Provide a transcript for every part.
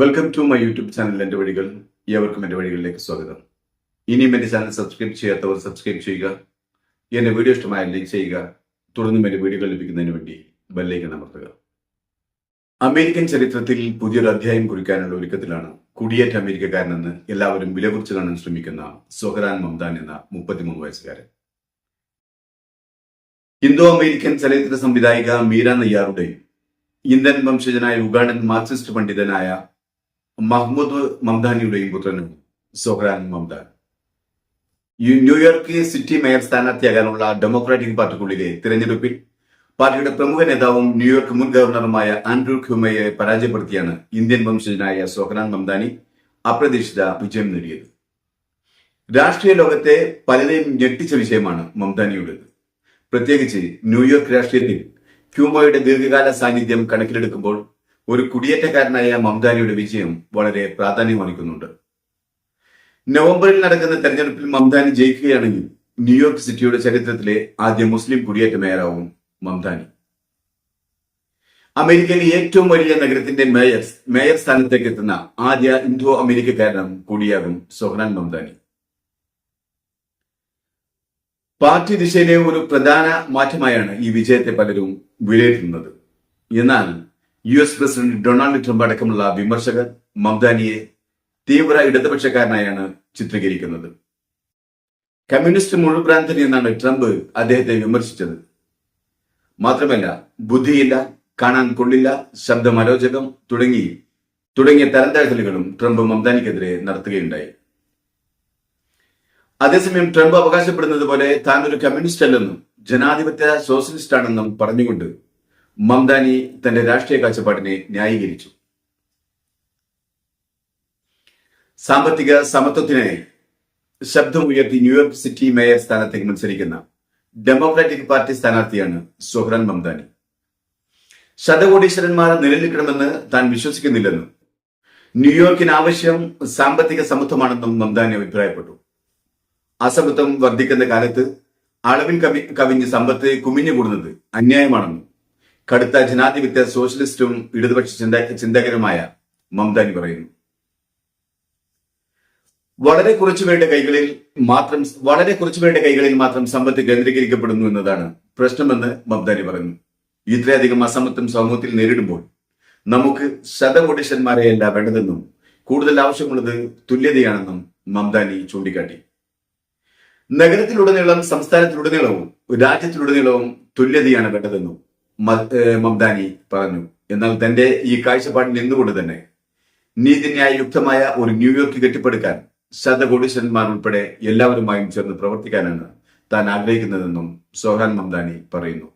Welcome to my YouTube channel എന്റെ വഴികൾ. ഏവർക്കും എന്റെ വഴികളിലേക്ക് സ്വാഗതം. ഇനിയും എന്റെ ചാനൽ സബ്സ്ക്രൈബ് ചെയ്യാത്തവർ സബ്സ്ക്രൈബ് ചെയ്യുക. എന്റെ വീഡിയോ ഇഷ്ടമായ ലൈക്ക് ചെയ്യുക. തുടർന്നും എന്റെ വീഡിയോകൾ ലഭിക്കുന്നതിന് വേണ്ടി ബെല്ലേക്ക് അമർത്തുക. അമേരിക്കൻ ചരിത്രത്തിൽ പുതിയൊരു അധ്യായം കുറിക്കാനുള്ള ഒരുക്കത്തിലാണ് കുടിയേറ്റ അമേരിക്കക്കാരനെന്ന് എല്ലാവരും വിലകുറിച്ച് കാണാൻ ശ്രമിക്കുന്ന സൊഹറാൻ മംദാൻ എന്ന മുപ്പത്തിമൂന്ന് വയസ്സുകാരൻ. ഇന്തോ അമേരിക്കൻ ചലച്ചിത്ര സംവിധായിക മീര നയ്യാറുടെയും ഇന്ത്യൻ വംശജനായ ഉഗാണ്ടൻ മാർക്സിസ്റ്റ് പണ്ഡിതനായ മഹ്മൂദ് മംദാനിയുടെയും പുത്രനും Zohran Mamdan. New York city mayor സ്ഥാനാർത്ഥിയാകാനുള്ള Democratic പാർട്ടിക്കുള്ളിലെ തിരഞ്ഞെടുപ്പിൽ പാർട്ടിയുടെ പ്രമുഖ നേതാവും ന്യൂയോർക്ക് മുൻ ഗവർണറുമായ ആൻഡ്രൂ ക്യൂമയെ പരാജയപ്പെടുത്തിയാണ് ഇന്ത്യൻ വംശജനായ സോഹ്രാൻ മംദാനി അപ്രതീക്ഷിത വിജയം നേടിയത്. രാഷ്ട്രീയ ലോകത്തെ പലരെയും ഞെട്ടിച്ച വിഷയമാണ് മംദാനിയുടേത്. പ്രത്യേകിച്ച് ന്യൂയോർക്ക് രാഷ്ട്രീയത്തിൽ ക്യൂമോയുടെ ദീർഘകാല സാന്നിധ്യം കണക്കിലെടുക്കുമ്പോൾ ഒരു കുടിയേറ്റക്കാരനായ മംദാനിയുടെ വിജയം വളരെ പ്രാധാന്യമർഹിക്കുന്നുണ്ട് നവംബറിൽ നടക്കുന്ന തെരഞ്ഞെടുപ്പിൽ മംദാനി ജയിക്കുകയാണെങ്കിൽ ന്യൂയോർക്ക് സിറ്റിയുടെ ചരിത്രത്തിലെ ആദ്യ മുസ്ലിം കുടിയേറ്റ മേയറാവും മംദാനി അമേരിക്കയിലെ ഏറ്റവും വലിയ നഗരത്തിന്റെ മേയർ മേയർ സ്ഥാനത്തേക്ക് എത്തുന്ന ആദ്യ ഇന്തോ അമേരിക്കക്കാരനും കൂടിയാകും സൊഹ്റാൻ മംദാനി പാർട്ടി ദിശയിലെ ഒരു പ്രധാന മാറ്റമായാണ് ഈ വിജയത്തെ പലരും വിലയിരുത്തുന്നത്. എന്നാൽ U S president Donald Trump അടക്കമുള്ള വിമർശകർ മംദാനിയെ തീവ്ര ഇടതുപക്ഷക്കാരനായാണ് ചിത്രീകരിക്കുന്നത്. കമ്മ്യൂണിസ്റ്റ് മുഴുഭ്രാന്തൻ എന്നാണ് ട്രംപ് അദ്ദേഹത്തെ വിമർശിച്ചത്. മാത്രമല്ല ബുദ്ധിയില്ല കാണാൻ കൊള്ളില്ല ശബ്ദമലോചകം തുടങ്ങി തുടങ്ങിയ തരംതാഴ്ത്തലുകളും ട്രംപ് മംദാനിക്കെതിരെ നടത്തുകയുണ്ടായി. അതേസമയം ട്രംപ് അവകാശപ്പെടുന്നത് പോലെ താൻ ഒരു കമ്മ്യൂണിസ്റ്റ് അല്ലെന്നും ജനാധിപത്യ സോഷ്യലിസ്റ്റ് ആണെന്നും പറഞ്ഞുകൊണ്ട് മംദാനി തന്റെ രാഷ്ട്രീയ കാഴ്ചപ്പാടിനെ ന്യായീകരിച്ചു. സാമ്പത്തിക സമത്വത്തിനായി ശബ്ദമുയർത്തി ന്യൂയോർക്ക് സിറ്റി മേയർ സ്ഥാനത്തേക്ക് മത്സരിക്കുന്ന ഡെമോക്രാറ്റിക് പാർട്ടി സ്ഥാനാർത്ഥിയാണ് സുഹ്രാൻ മംദാനി. ശതകോടീശ്വരന്മാർ നിലനിൽക്കണമെന്ന് താൻ വിശ്വസിക്കുന്നില്ലെന്നും ന്യൂയോർക്കിന് ആവശ്യം സാമ്പത്തിക സമത്വമാണെന്നും മംദാനി അഭിപ്രായപ്പെട്ടു. അസമത്വം വർദ്ധിക്കുന്ന കാലത്ത് അളവിൽ കവി കവിഞ്ഞ് സമ്പത്ത് കുമിഞ്ഞുകൂടുന്നത് അന്യായമാണെന്നും കടുത്ത ജനാധിപത്യ സോഷ്യലിസ്റ്റും ഇടതുപക്ഷ ചിന്ത ചിന്തകരുമായ മംദാനി പറയുന്നു. വളരെ കുറച്ചുപേരുടെ കൈകളിൽ മാത്രം വളരെ കുറച്ചുപേരുടെ കൈകളിൽ മാത്രം സമ്പത്ത് കേന്ദ്രീകരിക്കപ്പെടുന്നു എന്നതാണ് പ്രശ്നമെന്ന് മംദാനി പറഞ്ഞു ഇത്രയധികം അസമത്വം സമൂഹത്തിൽ നേരിടുമ്പോൾ നമുക്ക് ശതകോടീശ്വരന്മാരെയല്ല വേണ്ടതെന്നും കൂടുതൽ ആവശ്യമുള്ളത് തുല്യതയാണെന്നും മംദാനി ചൂണ്ടിക്കാട്ടി. നഗരത്തിലുടനീളം സംസ്ഥാനത്തിലുടനീളവും രാജ്യത്തിലുടനീളവും തുല്യതയാണ് വേണ്ടതെന്നും മംദാനി പറഞ്ഞു. എന്നാൽ തന്റെ ഈ കാഴ്ചപ്പാടിൽ നിന്നുകൊണ്ട് തന്നെ നീതിന്യായ യുക്തമായ ഒരു ന്യൂയോർക്ക് കെട്ടിപ്പടുക്കാൻ ശതകോടീശ്വരന്മാർ ഉൾപ്പെടെ എല്ലാവരുമായും ചേർന്ന് പ്രവർത്തിക്കാനാണ് താൻ ആഗ്രഹിക്കുന്നതെന്നും സോഹാൻ മംദാനി പറയുന്നു.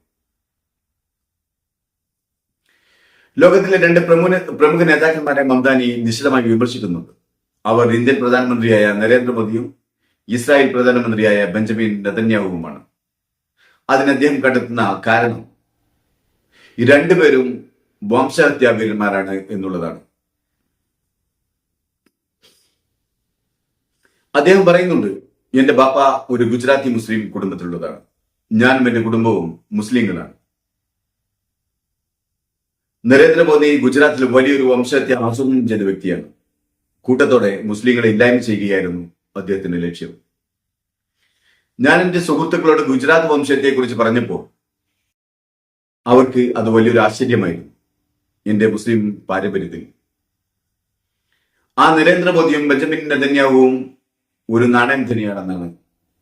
ലോകത്തിലെ രണ്ട് പ്രമുഖ പ്രമുഖ നേതാക്കന്മാരെ മംദാനി നിശിതമായി വിമർശിക്കുന്നുണ്ട്. അവർ ഇന്ത്യൻ പ്രധാനമന്ത്രിയായ നരേന്ദ്രമോദിയും ഇസ്രായേൽ പ്രധാനമന്ത്രിയായ ബെഞ്ചമിൻ നെതന്യാവുമാണ് അതിന് അദ്ദേഹം കണ്ടെത്തുന്ന കാരണം ഈ രണ്ടുപേരും വംശഹത്യാവീരന്മാരാണ് എന്നുള്ളതാണ്. അദ്ദേഹം പറയുന്നുണ്ട് എന്റെ ബാപ്പ ഒരു ഗുജറാത്തി മുസ്ലിം കുടുംബത്തിലുള്ളതാണ്. ഞാനും എന്റെ കുടുംബവും മുസ്ലിങ്ങളാണ്. നരേന്ദ്രമോദി ഗുജറാത്തിൽ വലിയൊരു വംശത്തെ ആസൂത്രണം ചെയ്ത വ്യക്തിയാണ്. കൂട്ടത്തോടെ മുസ്ലിങ്ങളെ ഇല്ലായ്മ ചെയ്യുകയായിരുന്നു അദ്ദേഹത്തിന്റെ ലക്ഷ്യം. ഞാൻ എന്റെ സുഹൃത്തുക്കളോട് ഗുജറാത്ത് വംശത്തെക്കുറിച്ച് പറഞ്ഞപ്പോൾ അവർക്ക് അത് വലിയൊരു ആശ്ചര്യമായിരുന്നു. എന്റെ മുസ്ലിം പാരമ്പര്യത്തിൽ. ആ നരേന്ദ്രമോദിയും ബെഞ്ചമിൻ നെതന്യാവും ഒരു നാണയം തന്നെയാണെന്നാണ്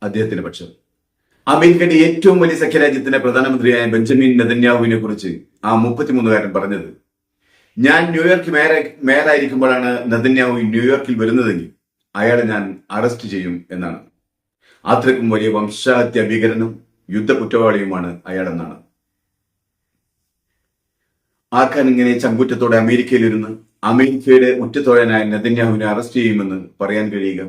അദ്ദേഹത്തിന്റെ പക്ഷം. അമേരിക്കയുടെ ഏറ്റവും വലിയ സഖ്യരാജ്യത്തിന്റെ പ്രധാനമന്ത്രിയായ ബെഞ്ചമിൻ നെതന്യാഹുവിനെ കുറിച്ച് ആ മുപ്പത്തിമൂന്നുകാരൻ പറഞ്ഞത് ഞാൻ ന്യൂയോർക്ക് മേയർ മേയറായിരിക്കുമ്പോഴാണ് നെതന്യാഹു ന്യൂയോർക്കിൽ വരുന്നതെങ്കിൽ അയാളെ ഞാൻ അറസ്റ്റ് ചെയ്യും എന്നാണ്. അത്രയ്ക്കും വലിയ വംശഹത്യ ഭീകരനും യുദ്ധ കുറ്റവാളിയുമാണ് അയാളെന്നാണ്. ആർക്കാൻ ഇങ്ങനെ ചങ്കുറ്റത്തോടെ അമേരിക്കയിലിരുന്ന് അമേരിക്കയുടെ ഉറ്റത്തോഴനായ നെതന്യാഹുവിനെ അറസ്റ്റ് ചെയ്യുമെന്ന് പറയാൻ കഴിയുക?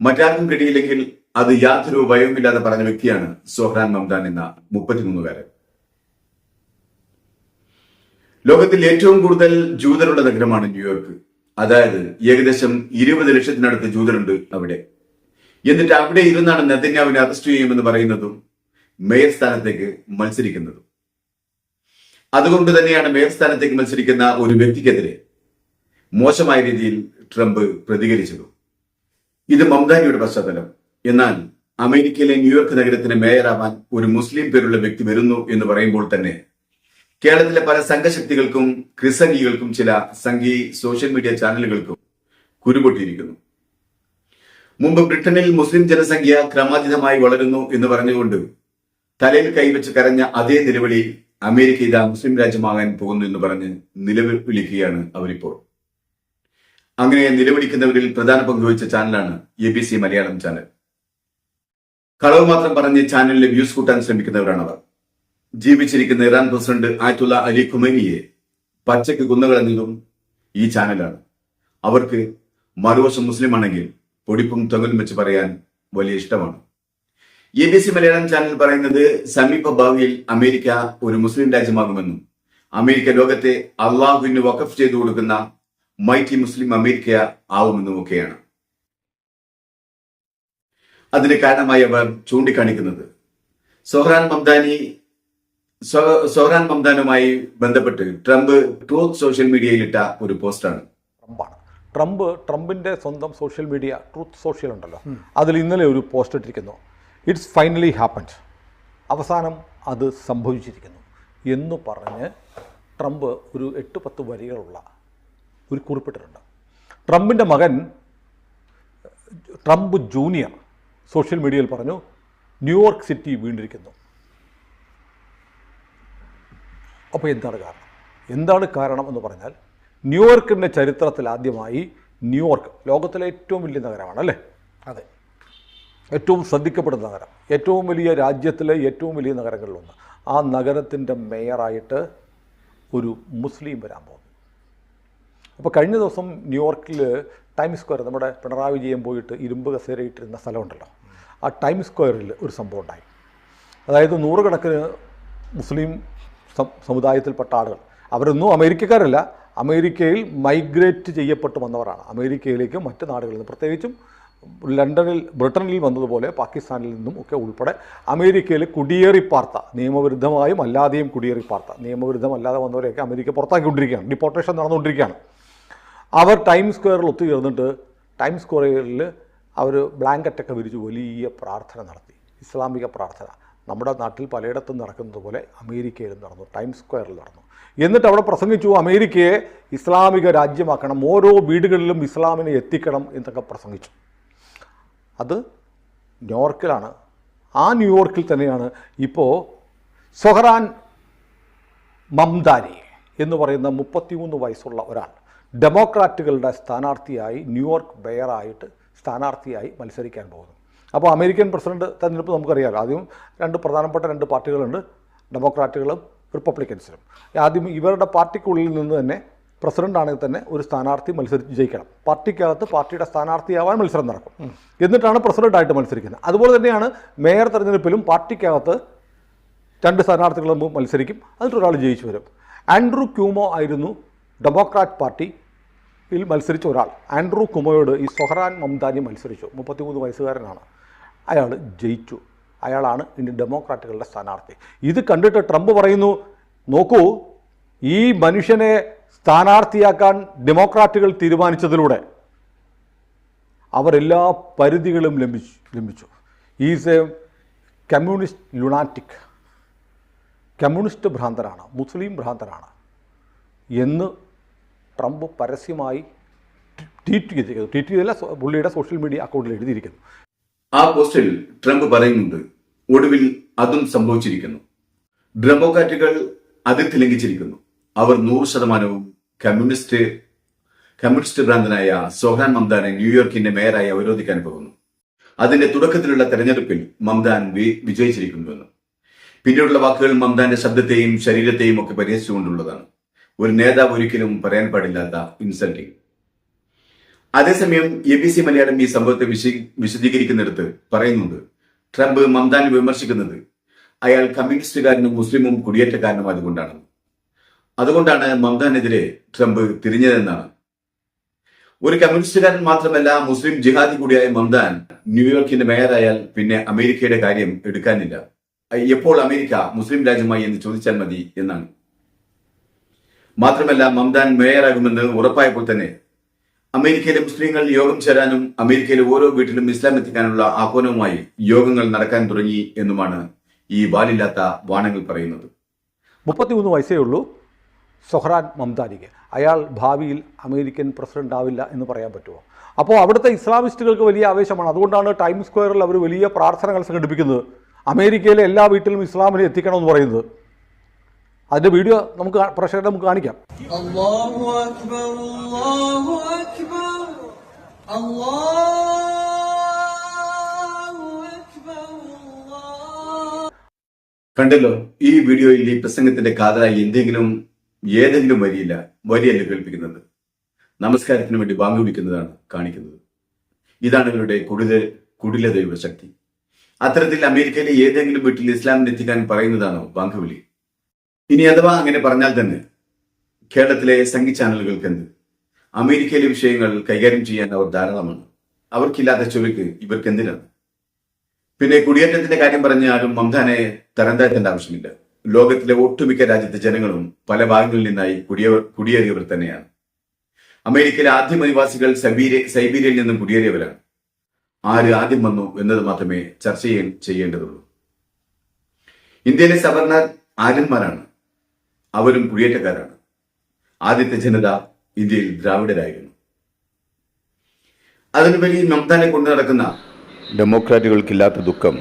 മറ്റാർക്കും കഴിയില്ലെങ്കിൽ അത് യാതൊരു ഭയവുമില്ലാതെ പറഞ്ഞ വ്യക്തിയാണ് സോഹ്രാൻ മംദാൻ എന്ന മുപ്പത്തിമൂന്നുകാരൻ. ലോകത്തിൽ ഏറ്റവും കൂടുതൽ ജൂതരുടെ നഗരമാണ് ന്യൂയോർക്ക്. അതായത് ഏകദേശം ഇരുപത് ലക്ഷത്തിനടുത്ത് ജൂതരുണ്ട് അവിടെ. എന്നിട്ട് അവിടെ ഇരുന്നാണ് നെതന്യാവിനെ അറസ്റ്റ് ചെയ്യുമെന്ന് പറയുന്നതും മേയർ സ്ഥാനത്തേക്ക് മത്സരിക്കുന്നതും. അതുകൊണ്ട് തന്നെയാണ് മേയർ സ്ഥാനത്തേക്ക് മത്സരിക്കുന്ന ഒരു വ്യക്തിക്കെതിരെ മോശമായ രീതിയിൽ ട്രംപ് പ്രതികരിച്ചത്. ഇത് മംദാനിയുടെ പശ്ചാത്തലം. എന്നാൽ അമേരിക്കയിലെ ന്യൂയോർക്ക് നഗരത്തിന് മേയറാവാൻ ഒരു മുസ്ലിം പേരുള്ള വ്യക്തി വരുന്നു എന്ന് പറയുമ്പോൾ തന്നെ കേരളത്തിലെ പല സംഘശക്തികൾക്കും ക്രിസംഗികൾക്കും ചില സംഘി സോഷ്യൽ മീഡിയ ചാനലുകൾക്കും കുരുപൊട്ടിയിരിക്കുന്നു. മുമ്പ് ബ്രിട്ടനിൽ മുസ്ലിം ജനസംഖ്യ ക്രമാതീതമായി വളരുന്നു എന്ന് പറഞ്ഞുകൊണ്ട് തലയിൽ കൈവച്ച് കരഞ്ഞ അതേ നിലവിളി അമേരിക്ക ഇതാ മുസ്ലിം രാജ്യമാകാൻ പോകുന്നു എന്ന് പറഞ്ഞ് നിലവിളിക്കുകയാണ് അവരിപ്പോൾ. അങ്ങനെ നിലവിളിക്കുന്നവരിൽ പ്രധാന പങ്കുവച്ച ചാനലാണ് A B C Malayalam channel. കളവ് മാത്രം പറഞ്ഞ് ചാനലിലെ വ്യൂസ് കൂട്ടാൻ ശ്രമിക്കുന്നവരാണ് അവർ ജീവിച്ചിരിക്കുന്ന ഇറാൻ പ്രസിഡന്റ് ആയത്തുള്ള അലി ഖുമേനിയെ പച്ചയ്ക്ക് കുന്നുകളഞ്ഞതും ഈ ചാനലാണ്. അവർക്ക് മറുവശം മുസ്ലിം ആണെങ്കിൽ പൊടിപ്പും തൊങ്ങലും വെച്ച് പറയാൻ വലിയ ഇഷ്ടമാണ്. A B C Malayalam channel പറയുന്നത് സമീപ ഭാവിയിൽ അമേരിക്ക ഒരു മുസ്ലിം രാജ്യമാകുമെന്നും അമേരിക്ക ലോകത്തെ അള്ളാഹുവിന് വഖഫ് ചെയ്തു കൊടുക്കുന്ന മൈറ്റി മുസ്ലിം അമേരിക്ക ആവുമെന്നും ഒക്കെയാണ് അതിന് കാരണമായി അവർ ചൂണ്ടിക്കാണിക്കുന്നത്. സൊഹ്റാൻ മംദാനി സൊഹ്റാൻ മംദാനുമായി ബന്ധപ്പെട്ട് ട്രംപ് ട്രൂത്ത് സോഷ്യൽ മീഡിയയിലിട്ട ഒരു പോസ്റ്റാണ്. ട്രംപ് ട്രംപിന്റെ സ്വന്തം സോഷ്യൽ മീഡിയ ട്രൂത്ത് സോഷ്യൽ ഉണ്ടല്ലോ. അതിൽ ഇന്നലെ ഒരു പോസ്റ്റ് ഇട്ടിരിക്കുന്നു. It's finally happened. അവസാനം അത് സംഭവിച്ചിരിക്കുന്നു. എന്ന് പറഞ്ഞ് ട്രംപ് ഒരു എട്ട് പത്ത് വരികളുള്ള ഒരു കുറിപ്പിട്ടിട്ടുണ്ട്. ട്രംപിന്റെ മകൻ ട്രംപ് ജൂനിയർ സോഷ്യൽ മീഡിയയിൽ പറഞ്ഞു ന്യൂയോർക്ക് സിറ്റി വീണ്ടിരിക്കുന്നു അപ്പോൾ എന്താണ് കാരണം? എന്താണ് കാരണം എന്ന് പറഞ്ഞാൽ ന്യൂയോർക്കിന്റെ ചരിത്രത്തിൽ ആദ്യമായി ന്യൂയോർക്ക് ലോകത്തിലെ ഏറ്റവും വലിയ നഗരമാണ് അല്ലേ? അതെ. ഏറ്റവും ശ്രദ്ധിക്കപ്പെടുന്ന നഗരം ഏറ്റവും വലിയ രാജ്യത്തിലെ ഏറ്റവും വലിയ നഗരങ്ങളിലൊന്ന്. ആ നഗരത്തിന്റെ മേയറായിട്ട് ഒരു മുസ്ലിം വരാൻ പോകുന്നു. അപ്പോൾ കഴിഞ്ഞ ദിവസം ന്യൂയോർക്കിൽ ടൈം സ്ക്വയർ നമ്മുടെ പിണറായി വിജയൻ പോയിട്ട് ഇരുമ്പ് കസേരയിട്ടിരുന്ന സ്ഥലമുണ്ടല്ലോ. ആ ടൈം സ്ക്വയറിൽ ഒരു സംഭവം ഉണ്ടായി. അതായത് നൂറുകണക്കിന് മുസ്ലിം സമുദായത്തിൽപ്പെട്ട ആളുകൾ. അവരൊന്നും അമേരിക്കക്കാരല്ല അമേരിക്കയിൽ മൈഗ്രേറ്റ് ചെയ്യപ്പെട്ട് വന്നവരാണ്. അമേരിക്കയിലേക്കും മറ്റ് നാടുകളിൽ നിന്ന് പ്രത്യേകിച്ചും ലണ്ടനിൽ ബ്രിട്ടനിൽ വന്നതുപോലെ പാകിസ്ഥാനിൽ നിന്നും ഒക്കെ ഉൾപ്പെടെ അമേരിക്കയിൽ കുടിയേറിപ്പാർത്ത നിയമവിരുദ്ധമായും അല്ലാതെയും കുടിയേറിപ്പാർത്ത നിയമവിരുദ്ധമല്ലാതെ വന്നവരെയൊക്കെ അമേരിക്ക പുറത്താക്കിക്കൊണ്ടിരിക്കുകയാണ്. ഡിപ്പോർട്ടേഷൻ നടന്നുകൊണ്ടിരിക്കുകയാണ്. അവർ ടൈം സ്ക്വയറിൽ ഒത്തുചേർന്നിട്ട് ടൈം സ്ക്വയറിൽ അവർ ബ്ലാങ്കറ്റൊക്കെ വിരിച്ച് വലിയ പ്രാർത്ഥന നടത്തി. ഇസ്ലാമിക പ്രാർത്ഥന. നമ്മുടെ നാട്ടിൽ പലയിടത്തും നടക്കുന്നത് പോലെ അമേരിക്കയിലും നടന്നു ടൈം സ്ക്വയറിൽ നടന്നു. എന്നിട്ട് അവിടെ പ്രസംഗിച്ചു അമേരിക്കയെ ഇസ്ലാമിക രാജ്യമാക്കണം ഓരോ വീടുകളിലും ഇസ്ലാമിനെ എത്തിക്കണം എന്നൊക്കെ പ്രസംഗിച്ചു. അത് ന്യൂയോർക്കിലാണ്. ആ ന്യൂയോർക്കിൽ തന്നെയാണ് ഇപ്പോൾ സൊഹറാൻ മംദാനി എന്ന് പറയുന്ന മുപ്പത്തിമൂന്ന് വയസ്സുള്ള ഒരാൾ. ഡെമോക്രാറ്റുകളുടെ സ്ഥാനാർത്ഥിയായി ന്യൂയോർക്ക് മേയറായിട്ട് സ്ഥാനാർത്ഥിയായി മത്സരിക്കാൻ പോകുന്നു. അപ്പോൾ അമേരിക്കൻ പ്രസിഡന്റ് തെരഞ്ഞെടുപ്പ് നമുക്കറിയാം. ആദ്യം രണ്ട് പ്രധാനപ്പെട്ട രണ്ട് പാർട്ടികളുണ്ട് ഡെമോക്രാറ്റുകളും റിപ്പബ്ലിക്കൻസിനും. ആദ്യം ഇവരുടെ പാർട്ടിക്കുള്ളിൽ നിന്ന് തന്നെ പ്രസിഡന്റ് ആണെങ്കിൽ തന്നെ ഒരു സ്ഥാനാർത്ഥി മത്സരിച്ച് ജയിക്കണം. പാർട്ടിക്കകത്ത് പാർട്ടിയുടെ സ്ഥാനാർത്ഥിയാവാൻ മത്സരം നടക്കും. എന്നിട്ടാണ് പ്രസിഡന്റായിട്ട് മത്സരിക്കുന്നത്. അതുപോലെ തന്നെയാണ് മേയർ തെരഞ്ഞെടുപ്പിലും പാർട്ടിക്കകത്ത് രണ്ട് സ്ഥാനാർത്ഥികൾ മത്സരിക്കും. അതിലൊരാൾ ജയിച്ചു വരും. ആൻഡ്രൂ ക്യൂമോ ആയിരുന്നു ഡെമോക്രാറ്റ് പാർട്ടിയിൽ മത്സരിച്ച ഒരാൾ. ആൻഡ്രൂ കുമോയോട് ഈ സൊഹറാൻ മംദാനി മത്സരിച്ചു. മുപ്പത്തിമൂന്ന് വയസ്സുകാരനാണ്. അയാൾ ജയിച്ചു. അയാളാണ് ഇനി ഡെമോക്രാറ്റുകളുടെ സ്ഥാനാർത്ഥി. ഇത് കണ്ടിട്ട് ട്രംപ് പറയുന്നു നോക്കൂ ഈ മനുഷ്യനെ സ്ഥാനാർത്ഥിയാക്കാൻ ഡെമോക്രാറ്റുകൾ തീരുമാനിച്ചതിലൂടെ അവരെല്ലാ പരിധികളും ലംഭിച്ചു ലംഘിച്ചു is a communist lunatic communist ഭ്രാന്തരാണ് മുസ്ലിം ഭ്രാന്തരാണ് എന്ന് ട്രംപ് പരസ്യമായി ട്വീറ്റ് ചെയ്തിരിക്കുന്നു. ട്വീറ്റ് ചെയ്തില്ല പുള്ളിയുടെ സോഷ്യൽ മീഡിയ അക്കൗണ്ടിൽ എഴുതിയിരിക്കുന്നു. ആ പോസ്റ്റിൽ ട്രംപ് പറയുന്നുണ്ട് ഒടുവിൽ അതും സംഭവിച്ചിരിക്കുന്നു. ഡെമോക്രാറ്റുകൾ അതിർത്തി ലംഘിച്ചിരിക്കുന്നു. അവർ നൂറ് ശതമാനവും കമ്മ്യൂണിസ്റ്റ് കമ്മ്യൂണിസ്റ്റ് ഭ്രാന്തനായ സോഹാൻ മംദാനെ ന്യൂയോർക്കിന്റെ മേയറായി അവരോധിക്കാൻ പോകുന്നു. അതിന്റെ തുടക്കത്തിലുള്ള തെരഞ്ഞെടുപ്പിൽ മംദാൻ വിജയിച്ചിരിക്കുന്നുവെന്ന്. പിന്നീടുള്ള വാക്കുകൾ മംദാന്റെ ശബ്ദത്തെയും ശരീരത്തെയും ഒക്കെ പരിഹസിച്ചുകൊണ്ടുള്ളതാണ്. ഒരു നേതാവ് ഒരിക്കലും പറയാൻ പാടില്ലാത്ത ഇൻസൾട്ടിങ്. അതേസമയം എ ബി സി മലയാളം ഈ സംഭവത്തെ വിശ- വിശദീകരിക്കുന്നിടത്ത് പറയുന്നുണ്ട്. ട്രംപ് മംദാനെ വിമർശിക്കുന്നത് അയാൾ കമ്മ്യൂണിസ്റ്റുകാരനും മുസ്ലിമും കുടിയേറ്റക്കാരനും അതുകൊണ്ടാണ് അതുകൊണ്ടാണ് മംതാനെതിരെ ട്രംപ് തിരിഞ്ഞതെന്നാണ്. ഒരു കമ്മ്യൂണിസ്റ്റുകാരൻ മാത്രമല്ല മുസ്ലിം ജിഹാദി കൂടിയായ മംദാൻ ന്യൂയോർക്കിന്റെ മേയറായാൽ പിന്നെ അമേരിക്കയുടെ കാര്യം എടുക്കാനില്ല. എപ്പോൾ അമേരിക്ക മുസ്ലിം രാജ്യമായി എന്ന് ചോദിച്ചാൽ മതി എന്നാണ്. മാത്രമല്ല മംദാൻ മേയറാകുമെന്ന് ഉറപ്പായപ്പോൾ തന്നെ അമേരിക്കയിലെ മുസ്ലിങ്ങൾ യോഗം ചേരാനും അമേരിക്കയിലെ ഓരോ വീട്ടിലും ഇസ്ലാം എത്തിക്കാനുള്ള ആഹ്വാനവുമായി യോഗങ്ങൾ നടക്കാൻ തുടങ്ങി എന്നുമാണ് ഈ വാലില്ലാത്ത വാണങ്ങൾ പറയുന്നത്. മുപ്പത്തിമൂന്ന് വയസ്സേ ഉള്ളൂ. സൊഹ്റാൻ മംതാരിക്ക് അയാൾ ഭാവിയിൽ അമേരിക്കൻ പ്രസിഡന്റ് ആവില്ല എന്ന് പറയാൻ പറ്റുമോ? അപ്പോൾ അവിടുത്തെ ഇസ്ലാമിസ്റ്റുകൾക്ക് വലിയ ആവേശമാണ്. അതുകൊണ്ടാണ് ടൈം സ്ക്വയറിൽ അവർ വലിയ പ്രാർത്ഥനകൾ സംഘടിപ്പിക്കുന്നത്. അമേരിക്കയിലെ എല്ലാ വീട്ടിലും ഇസ്ലാമിനെ എത്തിക്കണമെന്ന് പറയുന്നത്. അതിന്റെ വീഡിയോ നമുക്ക് പ്രശ്നം നമുക്ക് കാണിക്കാം. അല്ലാഹു അക്ബർ അല്ലാഹു അക്ബർ അല്ലാഹു. കണ്ടല്ലോ ഈ വീഡിയോയിൽ ഈ പ്രസംഗത്തിന്റെ കാതലായി എന്തെങ്കിലും ഏതെങ്കിലും വരിയില്ല വരിയല്ല കേൾപ്പിക്കുന്നത്. നമസ്കാരത്തിന് വേണ്ടി ബാങ്ക് വിളിക്കുന്നതാണ് കാണിക്കുന്നത്. ഇതാണ് ഇവരുടെ കുടില കുടില ദൈവശക്തി. അത്തരത്തിൽ അമേരിക്കയിലെ ഏതെങ്കിലും വീട്ടിൽ ഇസ്ലാമിനെ എത്തിക്കാൻ പറയുന്നതാണോ ബാങ്ക് വിളി? ഇനി അഥവാ അങ്ങനെ പറഞ്ഞാൽ തന്നെ കേരളത്തിലെ സംഗീത ചാനലുകൾക്ക് എന്ത്? അമേരിക്കയിലെ വിഷയങ്ങൾ കൈകാര്യം ചെയ്യാൻ അവർ ധാരാളമാണ്. അവർക്കില്ലാത്ത ചൊവ്വയ്ക്ക് ഇവർക്ക് എന്തിനാണ്? പിന്നെ കുടിയേറ്റത്തിന്റെ കാര്യം പറഞ്ഞ ആരും മംതാനെ തരം താഴ്ത്തേണ്ട ആവശ്യമില്ല. ലോകത്തിലെ ഒട്ടുമിക്ക രാജ്യത്തെ ജനങ്ങളും പല ഭാഗങ്ങളിൽ നിന്നായി കുടിയ കുടിയേറിയവർ തന്നെയാണ്. അമേരിക്കയിലെ ആദ്യ അധിവാസികൾ സൈബീരിയ സൈബീരിയയിൽ നിന്നും കുടിയേറിയവരാണ്. ആര് ആദ്യം വന്നു എന്നത് മാത്രമേ ചർച്ച ചെയ്യാൻ ചെയ്യേണ്ടതുള്ളൂ. ഇന്ത്യയിലെ സവർണർ ആര്യന്മാരാണ്. അവരും കുടിയേറ്റക്കാരാണ്. ആദ്യത്തെ ജനത ഇന്ത്യയിൽ ദ്രാവിഡരായിരുന്നു. അതിനുപരി മമതാനെ കൊണ്ടു നടക്കുന്ന ഡെമോക്രാറ്റുകൾക്കില്ലാത്ത ദുഃഖം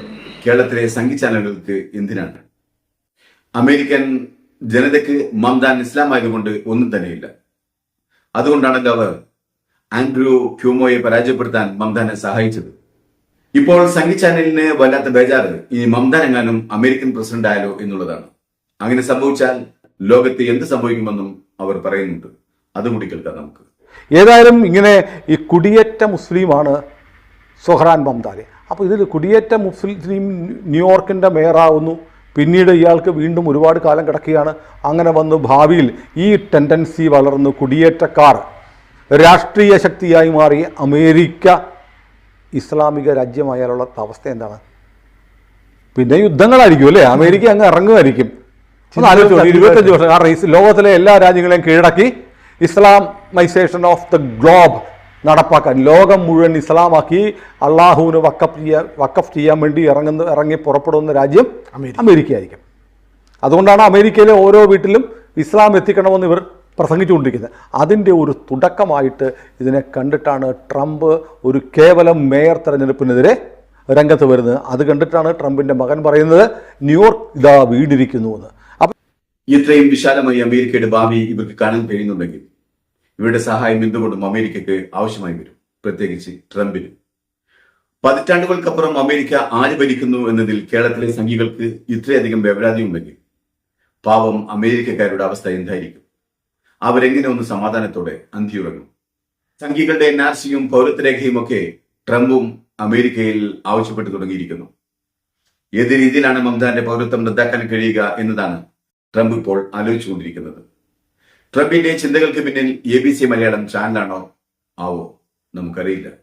കേരളത്തിലെ സംഘി ചാനലുകൾക്ക് എന്തിനാണ്? അമേരിക്കൻ ജനതയ്ക്ക് മംതാൻ ഇസ്ലാം ആയതുകൊണ്ട് ഒന്നും തന്നെയില്ല. അതുകൊണ്ടാണല്ലോ അവർ ആൻഡ്രൂ ക്യൂമോയെ പരാജയപ്പെടുത്താൻ മംതാനെ സഹായിച്ചത്. ഇപ്പോൾ സംഗീത ചാനലിന് വല്ലാത്ത ബേജാറ് ഈ മംതാൻ എങ്ങാനും അമേരിക്കൻ പ്രസിഡന്റ് ആയാലോ എന്നുള്ളതാണ്. അങ്ങനെ സംഭവിച്ചാൽ ലോകത്ത് എന്ത് സംഭവിക്കുമെന്നും അവർ പറയുന്നുണ്ട്. അതുകൂടി കേൾക്കാം നമുക്ക്. ഏതായാലും ഇങ്ങനെ ഈ കുടിയേറ്റ മുസ്ലിമാണ് സൊഹ്റാൻ മംതാൻ അപ്പോൾ ഇതിൽ കുടിയേറ്റ മുസ്ലിം ന്യൂയോർക്കിന്റെ മേയറാവുന്നു. പിന്നീട് ഇയാൾക്ക് വീണ്ടും ഒരുപാട് കാലം കിടക്കുകയാണ്. അങ്ങനെ വന്നു ഭാവിയിൽ ഈ ടെൻഡൻസി വളർന്ന് കുടിയേറ്റക്കാർ രാഷ്ട്രീയ ശക്തിയായി മാറി. അമേരിക്ക ഇസ്ലാമിക രാജ്യമായാലുള്ള അവസ്ഥ എന്താണ്? പിന്നെ യുദ്ധങ്ങളായിരിക്കും അല്ലേ? അമേരിക്ക അങ്ങ് ഇറങ്ങുമായിരിക്കും. ഇരുപത്തഞ്ച് വർഷം. കാരണം റേസ് ലോകത്തിലെ എല്ലാ രാജ്യങ്ങളെയും കീഴടക്കി. Islamisation of the globe. നടപ്പാക്കാൻ. ലോകം മുഴുവൻ ഇസ്ലാമാക്കി. അള്ളാഹുവിന് വക്കഫ് ചെയ്യാൻ വക്കഫ് ചെയ്യാൻ വേണ്ടി ഇറങ്ങുന്ന ഇറങ്ങി പുറപ്പെടുന്ന രാജ്യം അമേരിക്ക. ആയിരിക്കും അതുകൊണ്ടാണ് അമേരിക്കയിലെ ഓരോ വീട്ടിലും ഇസ്ലാം എത്തിക്കണമെന്ന് ഇവർ പ്രസംഗിച്ചുകൊണ്ടിരിക്കുന്നത്. അതിന്റെ ഒരു തുടക്കമായിട്ട് ഇതിനെ കണ്ടിട്ടാണ് ട്രംപ് ഒരു കേവലം മേയർ തെരഞ്ഞെടുപ്പിനെതിരെ രംഗത്ത് വരുന്നത്. അത് കണ്ടിട്ടാണ് ട്രംപിന്റെ മകൻ പറയുന്നത് ന്യൂയോർക്ക് ഇതാ വീടിരിക്കുന്നു എന്ന്. അപ്പം ഇത്രയും വിശാലമായി അമേരിക്കയുടെ ഭാവി ഇവർക്ക് കാണാൻ കഴിയുന്നുണ്ടെങ്കിൽ ഇവരുടെ സഹായം എന്തുകൊണ്ടും അമേരിക്കയ്ക്ക് ആവശ്യമായി വരും. പ്രത്യേകിച്ച് ട്രംപിന്. പതിറ്റാണ്ടുകൾക്കപ്പുറം അമേരിക്ക ആര് ഭരിക്കുന്നു എന്നതിൽ കേരളത്തിലെ സംഘികൾക്ക് ഇത്രയധികം വ്യവരാതിയുണ്ടെങ്കിൽ പാവം അമേരിക്കക്കാരുടെ അവസ്ഥ എന്തായിരിക്കും? അവരെങ്ങനെ ഒന്ന് സമാധാനത്തോടെ അന്തിയുറങ്ങും? സംഘികളുടെ എൻ ആർ സിയും പൗരത്വരേഖയും ഒക്കെ ട്രംപും അമേരിക്കയിൽ ആവശ്യപ്പെട്ടു തുടങ്ങിയിരിക്കുന്നു. ഏത് രീതിയിലാണ് മംതാന്റെ പൗരത്വം റദ്ദാക്കാൻ കഴിയുക എന്നതാണ് ട്രംപ് ഇപ്പോൾ ആലോചിച്ചുകൊണ്ടിരിക്കുന്നത്. ട്രംപിന്റെ ചിന്തകൾക്ക് പിന്നിൽ എ ബി സി മലയാളം ചാനലാണോ? ആവോ? നമുക്കറിയില്ല.